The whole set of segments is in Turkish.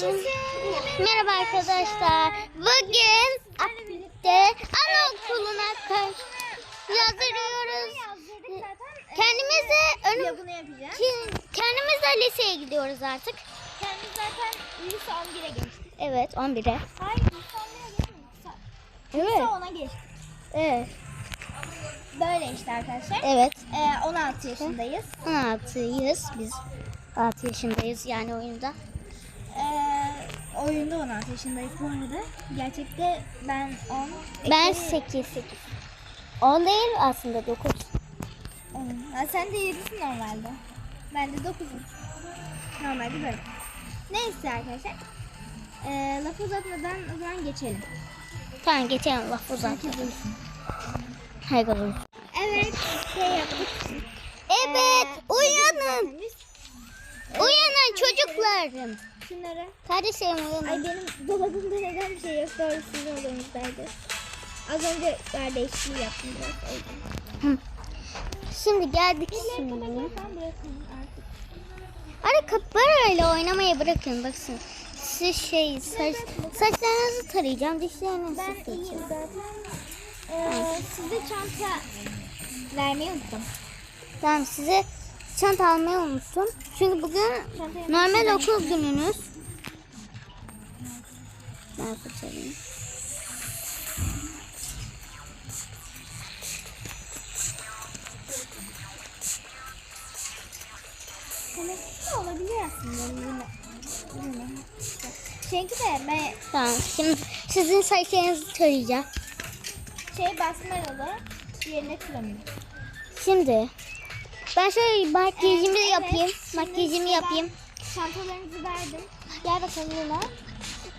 Merhaba arkadaşlar. Bugün de anaokuluna kaç yazdırıyoruz. Kendimize önüm, Ya bunu yapacağız. ki- kendimiz de liseye gidiyoruz artık. Kendimiz zaten lise 11'e geçtik. Evet 11'e. Hayır lise 11'e geçmedik. Lise Evet. 10'a geçtik. Evet. Böyle işte arkadaşlar. Evet. Ee, 16 yaşındayız. 16'yız biz. 6 yaşındayız yani oyunda. Oyunda 16 yaşındayız bu arada. Gerçekte ben 10. Ben 8 8. 10 değil aslında 9. 10. Ha, sen de 7'sin normalde. Ben de 9'um. Normalde böyle. Neyse arkadaşlar. Ee, lafı uzatmadan o zaman geçelim. Tamam geçelim laf uzat. Hayır olur. Evet şey yaptık. Evet Ee, uyanın. Uyanın çocuklarım. Şunları Kardeşim Ay uyanın. benim dolabımda neden bir şey yok? Doğru sizin odanızdaydı. Az önce yer değişikliği yaptım biraz. Şimdi geldik şimdi. Ara kaparayla oynamayı bırakın baksın. Siz şey saç, saçlarınızı tarayacağım dişlerinizi Ben sıkacağım. iyiyim zaten. Ee, size çanta vermeyi unuttum. Tamam size çanta almayı unuttum. Çünkü bugün Çantayı normal okul gününüz. De olabilir aslında. Yine. Çünkü de ben Tamam şimdi sizin saçlarınızı tarayacağım. şey basmaralı yerine kremi. Şimdi ben şöyle makyajımı Evet, yapayım. şimdi Makyajımı yapayım. Çantalarınızı verdim. Gel bakalım Luna.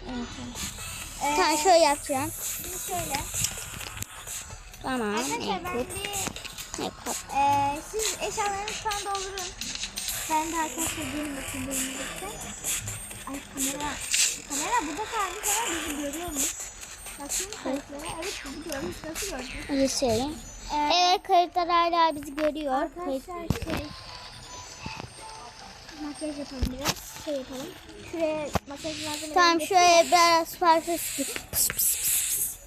Evet. Ee, Tamam şöyle yapacağım. Şimdi şöyle. Tamam. Bir Make-up. Ee, siz eşyalarınızı falan doldurun. Ben de arkadaşlar gelin bakayım benim birlikte. Ay kamera, kamera burada kaldı. Kamera bizi görüyor mu? Bakayım kayıtlara. Evet bizi görmüş. Nasıl gördün? Öyle söyleyeyim. Ee, Evet kayıtlar hala bizi görüyor. Arkadaşlar şey makyaj yapalım biraz. Şey yapalım. Şuraya makyaj malzemeleri Tamam şöyle biraz parça sıkı- pıs pıs pıs pıs.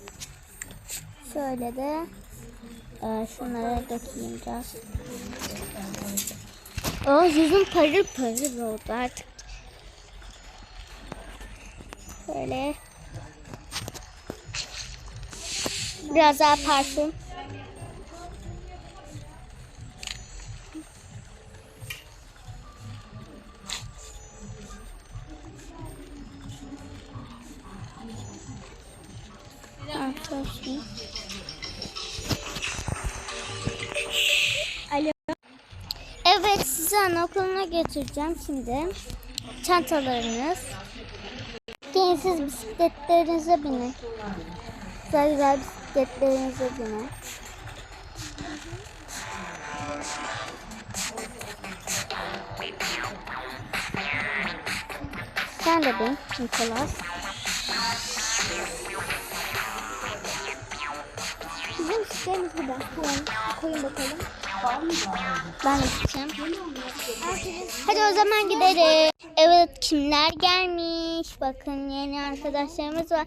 Şöyle de e, şunlara dökeyim biraz. Oh yüzüm parıl parıl oldu artık. Şöyle. Biraz daha parfüm. Evet sizi anaokuluna götüreceğim şimdi. Çantalarınız. Gelin bisikletlerinize binin. Güzel güzel bisikletlerinize binin. Sen de bin Nikolas. Bizim bisikletimiz burada. Tamam. Koyun bakalım. Ben de. Herkesin Hadi o zaman gidelim. Evet kimler gelmiş? Bakın yeni arkadaşlarımız var.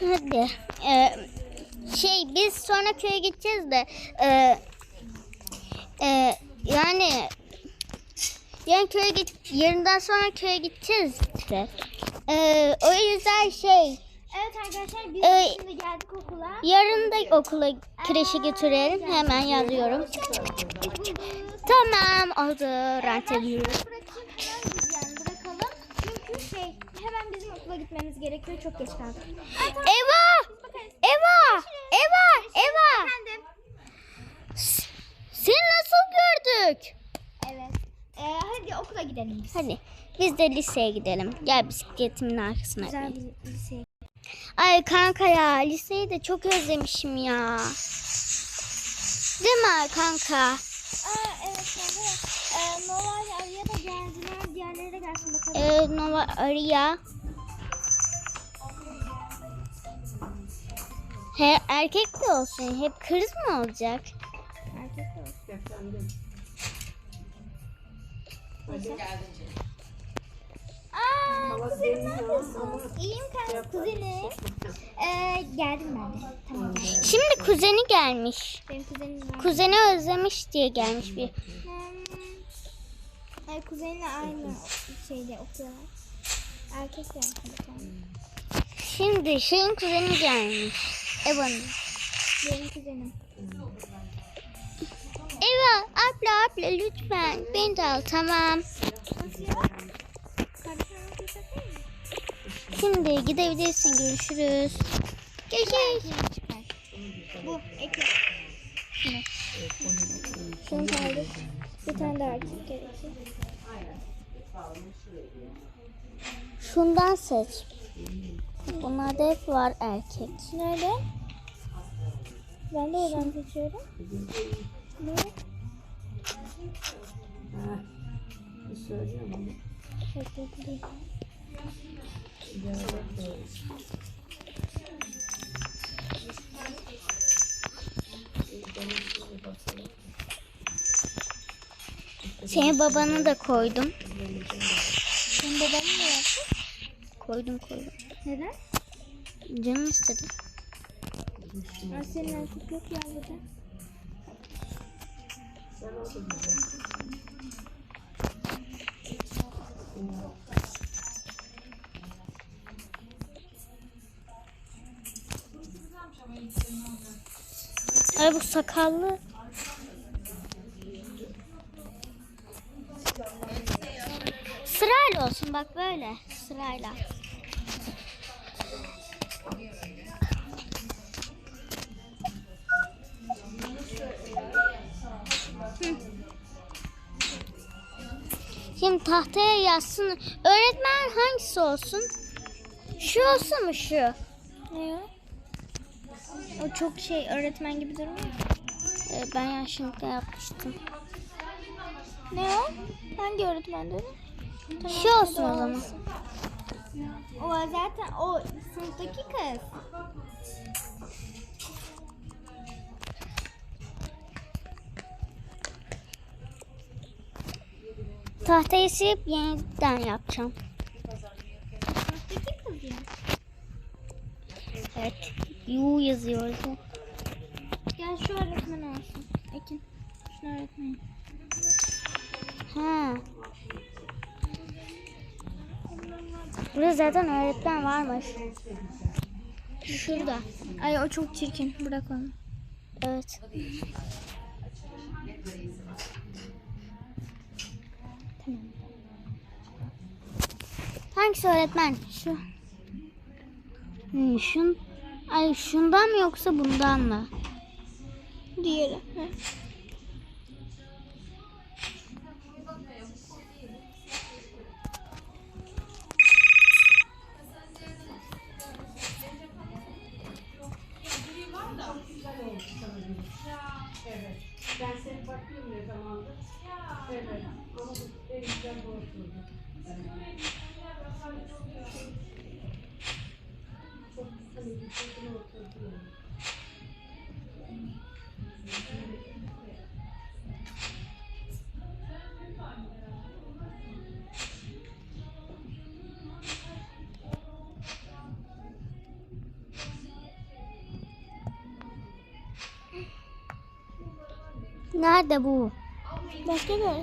Hadi. Ee, şey biz sonra köye gideceğiz de e, e, yani yani köye git yarından sonra köye gideceğiz işte. Ee, o yüzden şey Evet arkadaşlar biz Ee, şimdi geldik okula. yarın da okula kreşe götürelim. Hemen yazıyorum. Çık çık çık çık çık. Tamam oldu. Rant ediyorum. Bırakayım hemen biz yani bırakalım. Çünkü şey hemen bizim okula gitmemiz gerekiyor. Çok geç kaldık. Ay, tamam. Eva! Bakarız. Eva! Eva! Eva! Efendim. Seni nasıl gördük? Evet. Ee, hadi okula gidelim biz. Hadi biz de liseye gidelim. Gel bisikletimin arkasına. Güzel bir lise. Ay kanka ya liseyi de çok özlemişim ya. Değil mi kanka? Aa evet evet. Ee, Nova Arya da geldiler. Diğerleri de gelsin bakalım. Ee, Nova Arya. He, erkek de olsun. Hep kız mı olacak? Erkek de olsun. Neyse. Aa Aşkım neredesin? İyiyim kanka kuzenim. Ee, geldim ben de. Tamam. Şimdi kuzeni gelmiş. Benim kuzenim var. Kuzeni özlemiş diye gelmiş bir. Hmm. Ay kuzenimle aynı şeyde okuyorlar. Erkek yani. Şimdi şeyin kuzeni gelmiş. Eva'nın. Benim kuzenim. Eva abla abla lütfen beni de al tamam. Nasıl ya? Şimdi gidebilirsin görüşürüz. Görüşürüz. Bu ekle. Şunu. Kaldır. Bir tane daha erkek gerekiyor. Şundan seç. Bunlarda hep var erkek. Nerede? Ben de oradan seçiyorum. Ne? Bekle, değil. Senin babanı da koydum. Senin baban mı yaptı? Koydum koydum. Neden? Canım istedi. Aa, senin erkek yok ya burada. Ay bu sakallı. Sırayla olsun bak böyle sırayla. Şimdi tahtaya yazsın. Öğretmen hangisi olsun? Şu olsun mu şu? Ne o? Çok şey öğretmen gibi durmuyor. Ee, ben yanlışlıkla yapmıştım. Ne o? Hangi öğretmen dedi? Tamam, Şu olsun o zaman. olsun. O zaten o sınıftaki kız. Tahtayı silip yeniden yapacağım. Sınıftaki kız ya. Evet. Yu yazıyordu. Gel şu öğretmen olsun. Ekin. Şu öğretmen. Ha. Burada zaten öğretmen varmış. Şurada. Ay o çok çirkin. Bırak onu. Evet. Hangisi öğretmen? Şu. Hmm, şun. Ay şundan mı yoksa bundan mı? Diğeri. Ben seni bakıyorum ne zamandır. Evet. Ama bu en güzel bu Nerede bu? Başka ya.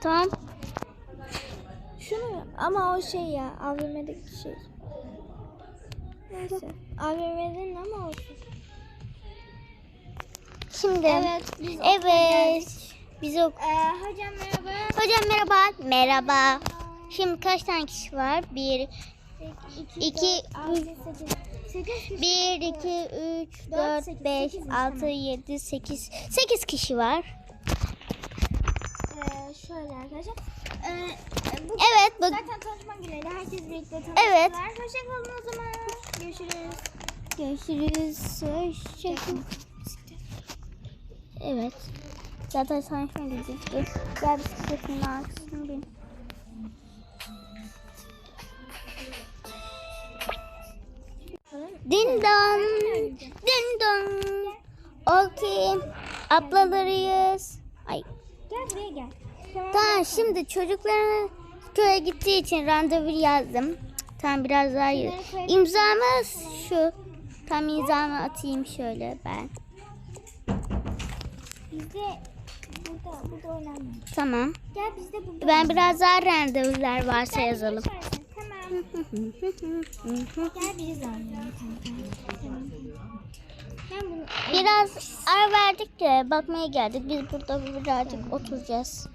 Tamam. Şunu. Ama o şey ya. AVM'deki şey. Neyse. AVM'den ama olsun. Şimdi. Evet, biz Evet. Biz ok. Ee, hocam merhaba. Hocam merhaba. Merhaba. Şimdi kaç tane kişi var? Bir, 2, 8 1, 2, 3, Dört, 4, sekiz, 5, sekizmiş, 6, tamam. 7, 8. 8 kişi var. Şöyle arkadaşlar. Ee, bu Evet. Bu, zaten tanışma günüydü. Herkes birlikte tanıştılar. Evet. Hoşçakalın o zaman. Görüşürüz. görüşürüz. Hoşçakalın. Evet. Zaten tanışma gidecektik. Gel bisikletin arkasına bin. Din don. Din don. Okey. Ablalarıyız. Ay. Gel buraya gel. Tamam. Tamam şimdi çocukların köye gittiği için randevu yazdım. Tam biraz daha. İmzamız şu. Tam imzamı atayım şöyle ben. Bizde burada, burada oynanmıyor. Tamam. Gel bizde burada. Ben biraz daha randevular varsa yazalım. Tamam. Gel biz bunu Biraz ara verdik de bakmaya geldik. Biz burada birazcık oturacağız.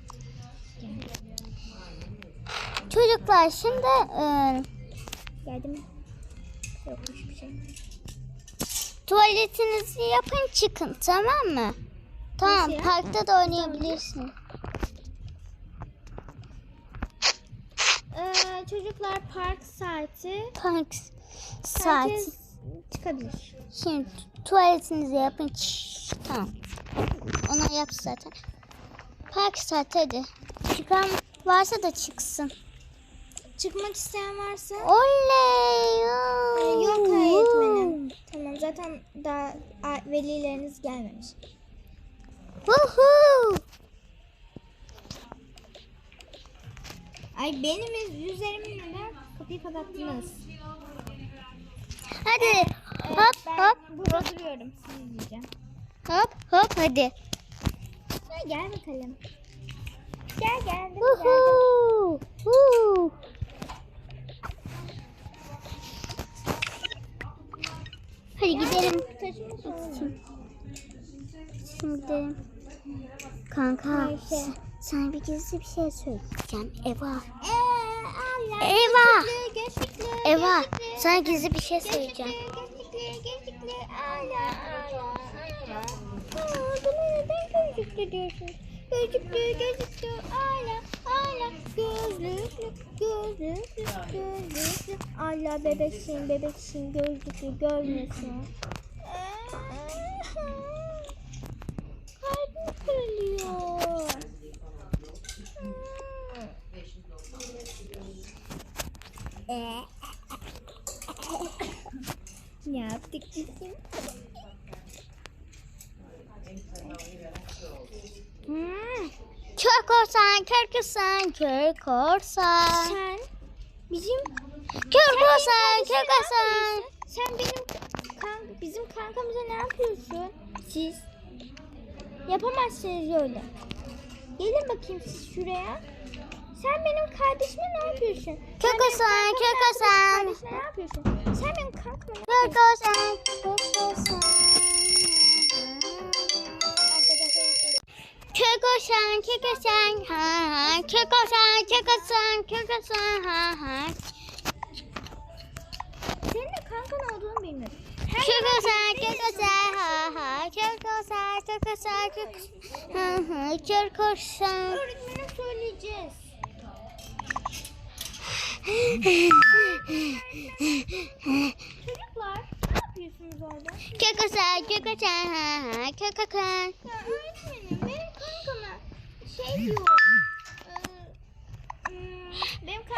Çocuklar şimdi e, geldi mi? Yokmuş bir şey. tuvaletinizi yapın çıkın tamam mı? Tamam Nasıl ya? parkta da oynayabilirsin. Ee, çocuklar park saati. Park saati. Herkes çıkabilir. Şimdi tuvaletinizi yapın. Tamam. Onu yap zaten. Park saati hadi. Çıkan varsa da çıksın. Çıkmak isteyen varsa Oley! Ee, yok öğretmenim. Tamam zaten daha velileriniz gelmemiş. Woohoo! Ay benim üzerimin neden kapıyı kapattınız? Hadi hop ben hop burada duruyorum. Sizi izleyeceğim. hop hop hadi. Ha, gel bakalım. Gel geldim. Woohoo! Woo! Hadi gidelim. Şimdi kanka Neyse. sana bir gizli bir şey söyleyeceğim. Eva. Allah. Eva. Gözlüklü, gözlüklü, Eva gözlüklü, sana gizli bir şey söyleyeceğim. Gözlüklü, gözlüklü, Allah, Allah, Allah. Aa, bana neden gözlüklü diyorsun? Gözlüklü, gözlüklü, Allah, Allah. Gözlüklü, gözlüklü, gözlüklü. Allah bebeksin, bebeksin, gözlüklü görmüyorsun. Kalbim kırılıyor. Ne yaptık bizim? Hmm. Kör korsan, kör korsan, kör korsan. Sen bizim Kör korsan, kör korsan. sen benim kan, bizim kankamıza ne yapıyorsun? Siz yapamazsınız öyle. Gelin bakayım siz şuraya. Sen benim kardeşime ne yapıyorsun? Korsan, korsan. Kardeşime ne yapıyorsun? Sen benim kankama ne yapıyorsun? korsan, kör korsan. Arkadaşlar Kör korsan, ha ha. Korsan, kör korsan, ha ha. senin de kankan olduğunu bilmiyorum. Kör korsan, ha ha. Korsan, kör korsan, ha ha. Kör korsan. Öğretmene söyleyeceğiz. Çocuklar ne yapıyorsunuz orada? Kör korsan, ha ha. Kör korsan. Ya öğretmenim şey diyor. eee, hmm, benim kö-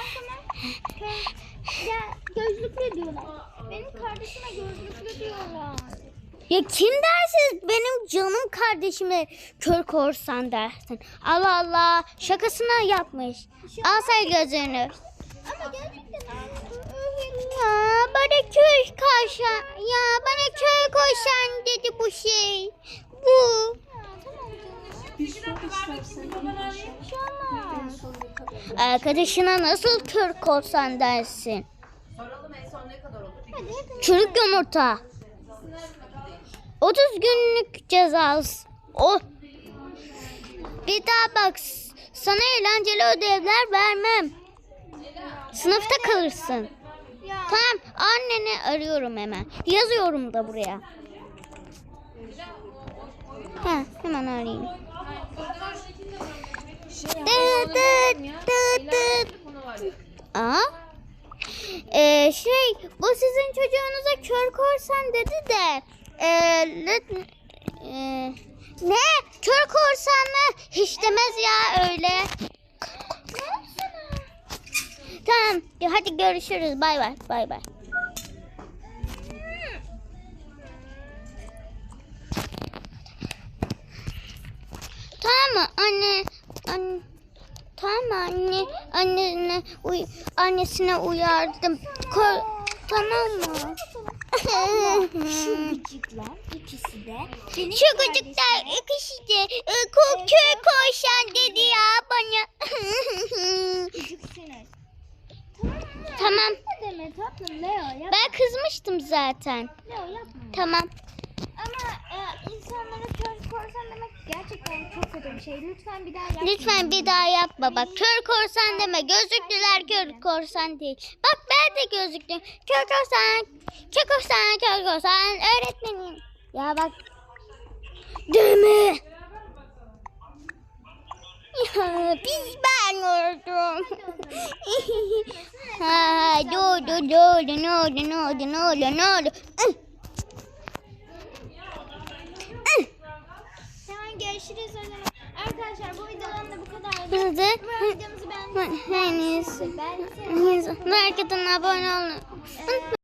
ya gözlüklü diyorlar. Benim kardeşime gözlüklü diyorlar. Ya kim dersiz benim canım kardeşime kör korsan dersin. Allah Allah şakasına yapmış. Al sen gözünü. Ama gerçekten Ya bana kör korsan. Ya bana kör korsan dedi bu şey. Bu. Bir. Arkadaşına nasıl kör korsan dersin? Soralım en son ne kadar olur? Çürük yumurta. 30 günlük cezası. O. Bir daha bak sana eğlenceli ödevler vermem. Sınıfta kalırsın. Tamam anneni arıyorum hemen. Yazıyorum da buraya. Ha, hemen arayayım. Dı dı dı dı. Aa? Ee, şey bu sizin çocuğunuza kör korsan dedi de lüt- ee, ne kör korsan mı hiç demez ya öyle tamam hadi görüşürüz bay bay bay bay tamam mı anne anne tamam mı anne Annene uy annesine uyardım. Ko- tamam mı? Şu gıcıklar ikisi de. benim Şu çocuklar ikisi de e, ko- köy koşan dedi ya bana. Gıcıksınız. Tamam mı? tamam. Ne demek tatlım Leo yapma. Ben kızmıştım zaten. Leo yapma. Tamam. Ama e, insanlara kör korsan demek gerçekten çok kötü bir şey. Lütfen bir daha yapma. Lütfen bir daha yapma bak. Kör korsan deme. Gözlüklüler kör korsan değil. Bak ben de gözlüklüyüm. Kör korsan, kör korsan, kör korsan öğretmenim. Ya bak. Deme. Ya, biz ben oldum. ha, ne oldu, ne oldu, ne oldu, ne oldu, ne oldu, ne Görüşürüz zaman. Arkadaşlar bu videodan da bu kadardı. Umarım videomuzu beğenmişsiniz. Henüz. Beğendiyseniz Herkesin abone olun.